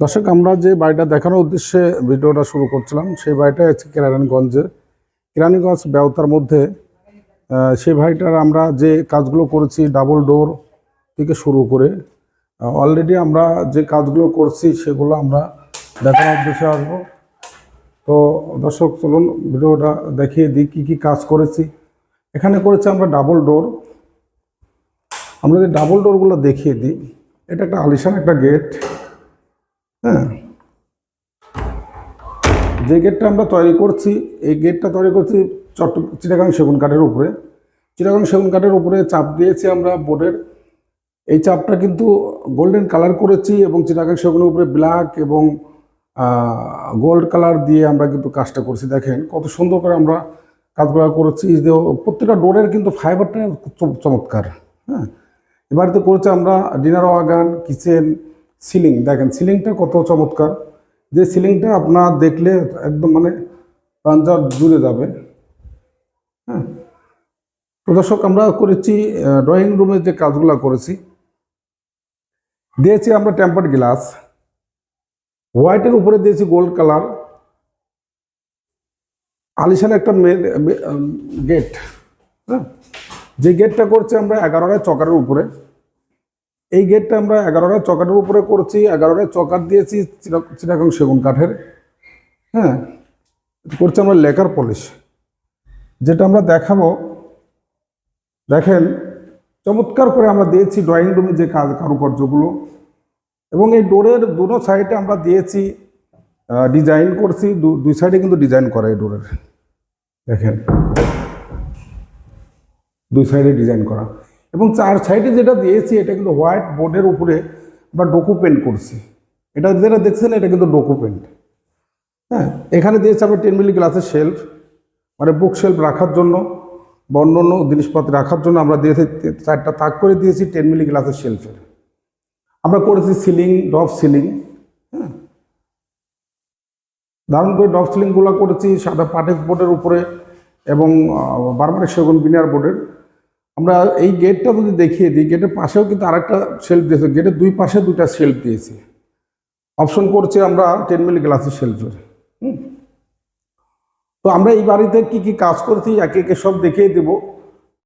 দর্শক, আমরা যে বাড়িটা দেখানোর উদ্দেশ্যে ভিডিওটা শুরু করছিলাম, সেই বাড়িটা হচ্ছে কেরানীগঞ্জের। কেরানীগঞ্জ ব্যবতার মধ্যে সেই বাড়িটার আমরা যে কাজগুলো করেছি, ডাবল ডোর থেকে শুরু করে অলরেডি আমরা যে কাজগুলো করছি, সেগুলো আমরা দেখানোর উদ্দেশ্যে আসব। তো দর্শক, চলুন ভিডিওটা দেখিয়ে দিই, কী কী কাজ করেছি। এখানে করেছি আমরা ডাবল ডোর। আমরা যে ডাবল ডোরগুলো দেখিয়ে দিই, এটা একটা আলিশান একটা গেট। হ্যাঁ। যে গেটটা আমরা তৈরি করছি, এই গেটটা তৈরি করছি চট্ট, চিটাগাং সেগুন কাঠের উপরে। চিটাগাং সেগুন কাঠের উপরে চাপ দিয়েছি আমরা বোর্ডের এই চাপটা কিন্তু গোল্ডেন কালার করেছি এবং চিটাগাং সেগুনের উপরে ব্ল্যাক এবং গোল্ড কালার দিয়ে আমরা কিন্তু কাজটা করছি। দেখেন কত সুন্দর করে আমরা কাজগুলো করেছি। প্রত্যেকটা ডোরের কিন্তু ফাইবারটা চমৎকার হ্যাঁ। এবারে তো করেছি আমরা ডিনার ওয়াগান কিচেন সিলিং দেখেন সিলিংটা কত চমৎকার। যে সিলিংটা আপনার দেখলে একদম মানে প্রাঞ্জার জুড়ে যাবে। হ্যাঁ। তো দর্শক, আমরা করেছি ড্রয়িং রুমের যে কাজগুলো করেছি, দিয়েছি আমরা টেম্পার্ড গ্লাস হোয়াইটের উপরে দিয়েছি গোল্ড কালার আলিশান একটা গেট হ্যাঁ। যে গেটটা করছি আমরা এগারোটায় চকারের উপরে। এই গেটটা আমরা এগারোটা চকারের উপরে করছি এগারোটা চকার দিয়েছি চিরা- চিটাগাং সেগুন কাঠের। হ্যাঁ করছি আমরা লেকার পলিশ যেটা আমরা দেখাবো, দেখেন, চমৎকার করে আমরা দিয়েছি ড্রয়িং রুমে যে কাজ কারুকার্যগুলো। এবং এই ডোরের দুটো সাইডে আমরা দিয়েছি ডিজাইন করছি দুই সাইডে কিন্তু ডিজাইন করা এই ডোরের দেখেন, দুই সাইডে ডিজাইন করা। এবং চার সাইডে যেটা দিয়েছি, এটা কিন্তু হোয়াইট বোর্ডের উপরে আমরা ডোকু পেন্ট করছি। এটা যেটা দেখছেন, এটা কিন্তু ডোকু পেন্ট। হ্যাঁ এখানে দিয়েছি আমরা টেন মিলি গ্লাসের শেলফ মানে বুক শেলফ রাখার জন্য বা অন্য অন্য জিনিসপত্র রাখার জন্য আমরা দিয়েছি, চারটা তাক করে দিয়েছি টেন মিলি গ্লাসের শেলফের। আমরা করেছি সিলিং ডপ সিলিং হ্যাঁ। দারুণ করে ডপ সিলিংগুলো করেছি, সাদা পাটেক বোর্ডের উপরে এবং বারবারের সেগুন বিনার বোর্ডের। আমরা এই গেটটা যদি দেখিয়ে দিই। গেটের পাশেও কিন্তু আরেকটা শেল্ফ দিয়েছে। গেটের দুই পাশে দুইটা শেল্ফ দিয়েছে। অপশন করছে আমরা টেন মিলি গ্লাসের শেল্ফের হুম। তো আমরা এই বাড়িতে কি কি কাজ করছি, একে একে সব দেখিয়ে দেব।